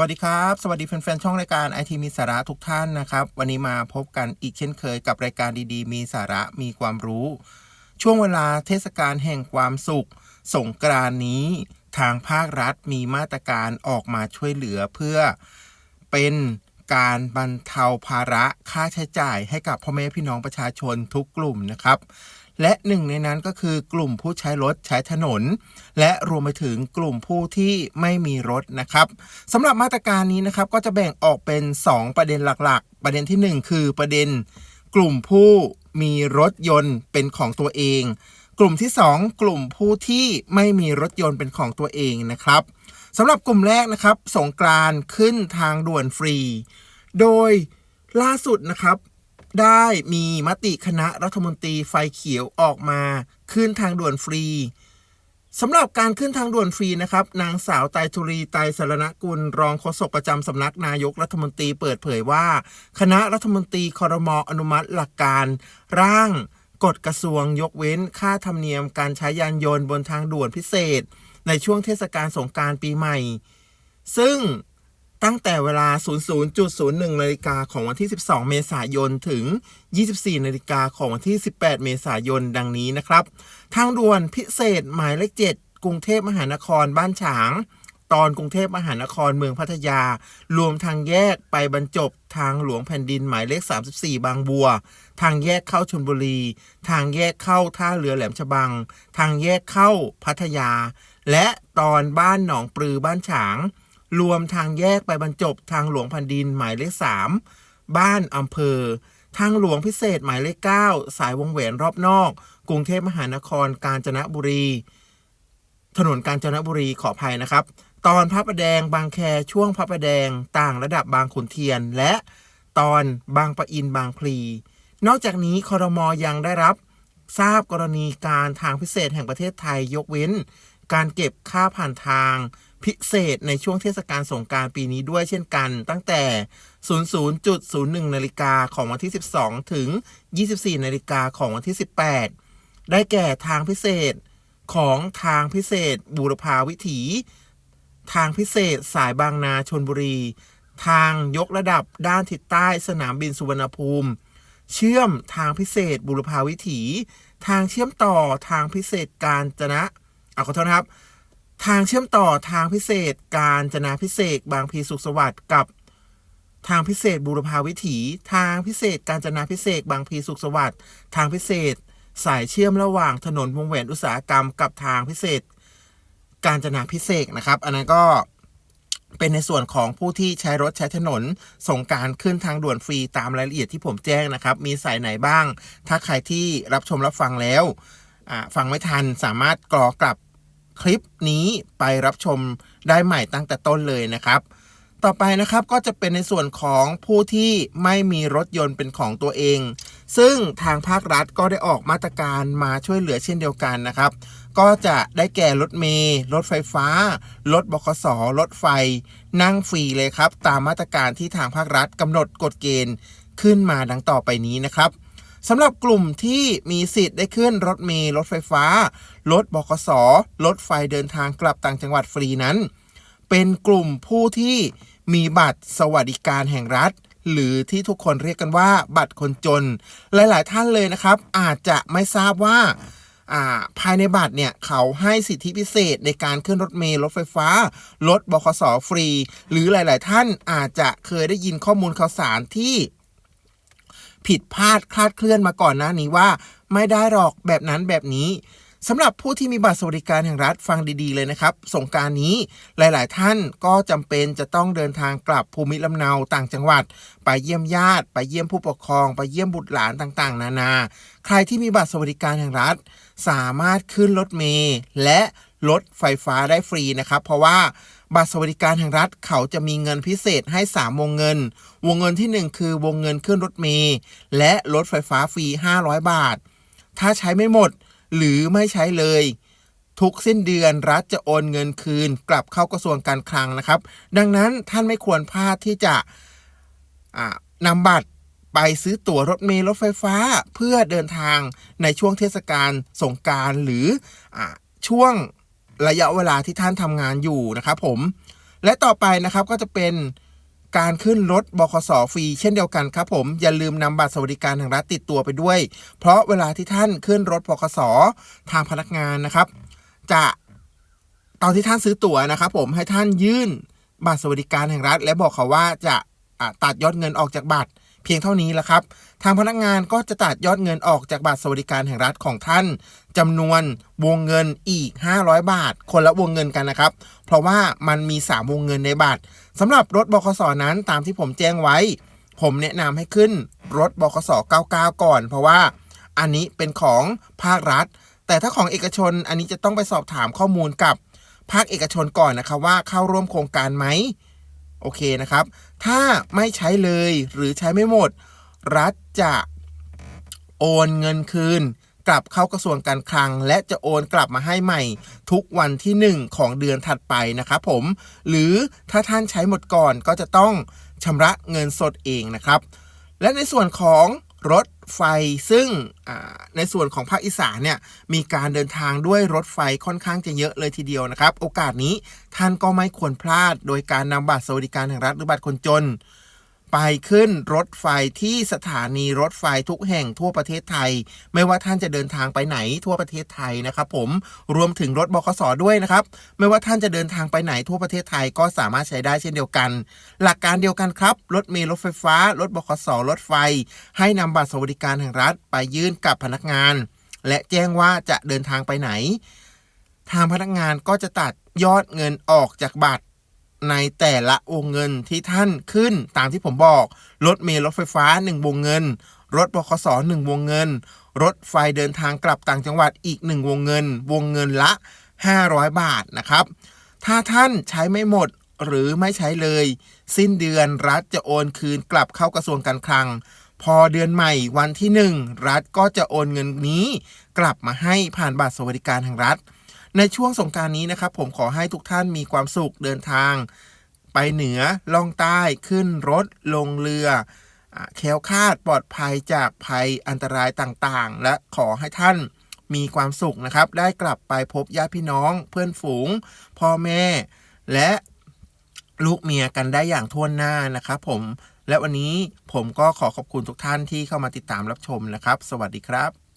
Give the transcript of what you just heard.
วัสดีครับ สวัสดีแฟนๆ ช่องรายการไอทีมีสาระทุกท่านนะครับ วันนี้มาพบกันอีกเช่นเคยกับรายการดีๆ มีสาระมีความรู้ ช่วงเวลาเทศกาลแห่งความสุข สงกรานนี้ ทางภาครัฐมีมาตรการออกมาช่วยเหลือเพื่อเป็นการบรรเทาภาระค่าใช้จ่ายให้กับพ่อแม่พี่น้องประชาชนทุกกลุ่มนะครับ และหนึ่งในนั้นก็คือกลุ่มผู้ใช้รถใช้ถนน และรวมไปถึงกลุ่มผู้ที่ไม่มีรถนะครับสำหรับมาตรการนี้นะครับก็จะแบ่งออกเป็น 2 ประเด็นหลักๆ ประเด็นทีหนึ่1 คือประเด็น กลุ่มผู้มีรถยนต์เป็นของตัวเอง กลุ่มที่ 2 กลุ่มผู้ที่ไม่มีรถยนต์เป็นของตัวเองนะครับสำหรับกลุ่มแรกนะครับ สงกรานขึ้นทางด่วนฟรี โดยล่าสุดนะครับ ได้มีมติคณะรัฐมนตรีไฟเขียวออกมาขึ้นทางด่วนฟรีสำหรับการขึ้นทางด่วนฟรีนะครับ นางสาวไตรธุรีไตรสรณกุล รองโฆษกประจำสำนักนายกรัฐมนตรีเปิดเผยว่า คณะรัฐมนตรีคอรมออนุมัติหลักการ ร่างกฎกระทรวงยกเว้น ค่าธรรมเนียมการใช้ยานยนต์บนทางด่วนพิเศษ ในช่วงเทศกาลสงกรารปีใหม่ ซึ่ง ตั้งแต่เวลา 00.01 นาฬิกาของวันที่ 12 เมษายน ถึง 24 นาฬิกาของวันที่ 18 เมษายน ดังนี้นะครับ ทางด่วนพิเศษหมายเลข 7 กรุงเทพมหานครบ้านฉาง ตอนกรุงเทพมหานครเมืองพัทยา รวมทางแยกไปบรรจบทางหลวงแผ่นดินหมายเลข 34 บางบัว ทางแยกเข้าชนบุรี ทางแยกเข้าท่าเรือแหลมฉบัง ทางแยกเข้าพัทยา และตอนบ้านหนองปลือบ้านฉาง รวมทางแยกไปบรรจบทางหลวงแผ่นดินหมายเลข3บ้านอำเภอ ทางหลวงพิเศษหมายเลข9สายวงแหวนรอบนอก กรุงเทพมหานครกาญจนบุรี ถนนกาญจนบุรีขออภัยนะครับ ตอนพระประแดงบางแคช่วงพระประแดงต่างระดับบางขุนเทียน และตอนบางปะอินบางพลี นอกจากนี้คอรมอยังได้รับ ทราบกรณีการทางพิเศษแห่งประเทศไทยยกเว้น การเก็บค่าผ่านทาง พิเศษในช่วงเทศกาลสงการปีนี้ด้วยเช่นกัน ตั้งแต่ 00.01 นาฬิกาของวันที่ 12 ถึง 24 นาฬิกาของวันที่ 18 ได้แก่ทางพิเศษของทางพิเศษบูรพาวิถี ทางพิเศษสายบางนาชนบุรี ทางยกระดับด้านทิศใต้สนามบินสุวรรณภูมิ เชื่อมทางพิเศษบุรพาวิถี ทางเชื่อมต่อทางพิเศษการจนะ เอาขอโทษนะครับ ทางเชื่อมต่อทางพิเศษการจนาพิเศษบางพีสุขสวัสดิ์กับ ทางพิเศษบูรพาวิถี ทางพิเศษการจนาพิเศษบางพีสุขสวัสดิ์ทางพิเศษ สายเชื่อมระหว่างถนนวงแหวนอุตสาหกรรมกับทางพิเศษ การจนาพิเศษนะครับ อันนั้นก็เป็นในส่วนของผู้ที่ใช้รถใช้ถนน ส่งการขึ้นทางด่วนฟรีตามรายละเอียดที่ผมแจ้งนะครับ มีสายไหนบ้าง ถ้าใครที่รับชมรับฟังแล้วฟังไม่ทันสามารถกรอกลับ คลิปนี้ไปรับชมได้ใหม่ตั้งแต่ต้นเลยนะครับต่อไปนะครับก็จะเป็นในส่วนของผู้ที่ไม่มีรถยนต์เป็นของตัวเอง ซึ่งทางภาครัฐก็ได้ออกมาตรการมาช่วยเหลือเช่นเดียวกันนะครับ ก็จะได้แก่รถเมล์รถไฟฟ้า รถบขสรถไฟ นั่งฟรีเลยครับ ตามมาตรการที่ทางภาครัฐกำหนดกฎเกณฑ์ขึ้นมาดังต่อไปนี้นะครับ สำหรับกลุ่มที่มีสิทธิ์ได้ขึ้นรถเมล์รถไฟฟ้า รถบขสรถไฟเดินทางกลับต่างจังหวัดฟรีนั้น เป็นกลุ่มผู้ที่มีบัตรสวัสดิการแห่งรัฐ หรือที่ทุกคนเรียกกันว่าบัตรคนจน หลาย ๆ ท่านเลยนะครับ อาจจะไม่ทราบว่าอ่าภายในบัตรเนี่ยเขาให้สิทธิพิเศษในการขึ้นรถเมล์รถไฟฟ้า รถบขสฟรี หรือหลาย ๆ ท่านอาจจะเคยได้ยินข้อมูลข่าวสารที่ ผิดพลาดคลาดเคลื่อนมาก่อนหน้านี้ว่า ไม่ได้หรอกแบบนั้นแบบนี้สำหรับผู้ที่มีบัตรสวัสดิการแห่งรัฐฟังดีๆเลยนะครับ สงการนี้หลายๆ ท่านก็จำเป็นจะต้องเดินทางกลับภูมิลำเนาต่างจังหวัด ไปเยี่ยมญาติ ไปเยี่ยมผู้ปกครอง ไปเยี่ยมบุตรหลานต่างๆ นานา ใครที่มีบัตรสวัสดิการแห่งรัฐ สามารถขึ้นรถเมล์และรถไฟฟ้าได้ฟรีนะครับ เพราะว่า บัตรสวัสดิการแห่งรัฐเขาจะมีเงินพิเศษให้ 3 วงเงิน วงเงินที่ 1 คือวงเงินขึ้นรถเมล์และรถไฟฟ้าฟรี 500 บาท ถ้าใช้ไม่หมดหรือไม่ใช้เลย ทุกสิ้นเดือนรัฐจะโอนเงินคืน กลับเข้ากระทรวงการคลังนะครับ ดังนั้นท่านไม่ควรพลาดที่จะอ่านำบัตรไปซื้อตั๋วรถเมล์รถไฟฟ้าเพื่อเดินทางในช่วงเทศกาลสงการหรืออช่วง ระยะเวลาที่ท่านทำงานอยู่นะครับผมและต่อไปนะครับก็จะเป็นการขึ้นรถบคสฟรีเช่นเดียวกันครับผมอย่าลืมนำบัตรสวัสดิการแห่งรัฐติดตัวไปด้วย เพราะเวลาที่ท่านขึ้นรถบคสทางพนักงานนะครับ จะตอนที่ท่านซื้อตั๋วนะครับ ผมให้ท่านยื่นบัตรสวัสดิการแห่งรัฐ และบอกเขาว่าจะะตัดยอดเงินออกจากบัตร เพียงเท่านี้แหละครับ ทางพนักงานก็จะตัดยอดเงินออกจากบัตรสวัสดิการแห่งรัฐของท่านจำนวนวงเงินอีก 500 บาท คนละวงเงินกันนะครับ เพราะว่ามันมี 3 วงเงินในบัตรสำหรับรถบคสนั้นตามที่ผมแจ้งไว้ ผมแนะนำให้ขึ้นรถบคส99 ก่อน เพราะว่าอันนี้เป็นของภาครัฐ แต่ถ้าของเอกชนอันนี้จะต้องไปสอบถามข้อมูลกับภาคเอกชนก่อนนะครับว่าเข้าร่วมโครงการไหม โอเคนะครับ ถ้าไม่ใช้เลยหรือใช้ไม่หมด รัฐจะโอนเงินคืน กลับเข้ากระทรวงการคลัง และจะโอนกลับมาให้ใหม่ ทุกวันที่ 1 ของเดือนถัดไปนะครับผม หรือถ้าท่านใช้หมดก่อนก็จะต้องชำระเงินสดเองนะครับ และในส่วนของรถ ไฟซึ่งในส่วนของภาคอีสานเนี่ยมีการเดินทางด้วยรถไฟค่อนข้างจะเยอะเลยทีเดียวนะครับ โอกาสนี้ท่านก็ไม่ควรพลาดโดยการนำบัตรสวัสดิการแห่งรัฐหรือบัตรคนจน ไปขึ้นรถไฟที่สถานีรถไฟทุกแห่งทั่วประเทศไทย ไม่ว่าท่านจะเดินทางไปไหนทั่วประเทศไทยนะครับ ผมรวมถึงรถบขสด้วยนะครับ ไม่ว่าท่านจะเดินทางไปไหนทั่วประเทศไทยก็สามารถใช้ได้เช่นเดียวกัน หลักการเดียวกันครับ รถเมล์รถไฟฟ้า รถบขสรถไฟ ให้นำบัตรสวัสดิการแห่งรัฐไปยื่นกับพนักงาน และแจ้งว่าจะเดินทางไปไหน ทางพนักงานก็จะตัดยอดเงินออกจากบัตร ในแต่ละวงเงินที่ท่านขึ้นตามที่ผมบอก รถเมล์รถไฟฟ้า 1 วงเงิน รถบขส1วงเงิน รถไฟเดินทางกลับต่างจังหวัดอีก 1 วงเงิน วงเงินละ 500 บาทนะครับ ถ้าท่านใช้ไม่หมดหรือไม่ใช้เลย สิ้นเดือนรัฐจะโอนคืนกลับเข้ากระทรวงการคลัง พอเดือนใหม่วันที่ 1 รัฐก็จะโอนเงินนี้ กลับมาให้ผ่านบัตรสวัสดิการแห่งรัฐ ในช่วงสงการนี้นะครับ ผมขอให้ทุกท่านมีความสุขเดินทาง ไปเหนือล่องใต้ขึ้นรถลงเรือแคล้วคลาดปลอดภัยจากภัยอันตรายต่างๆ และขอให้ท่านมีความสุขนะครับ ได้กลับไปพบญาติพี่น้อง เพื่อนฝูง พ่อแม่ และลูกเมียกันได้อย่างทั่วหน้านะครับผมและวันนี้ผมก็ขอขอบคุณทุกท่านที่เข้ามาติดตามรับชมนะครับ สวัสดีครับ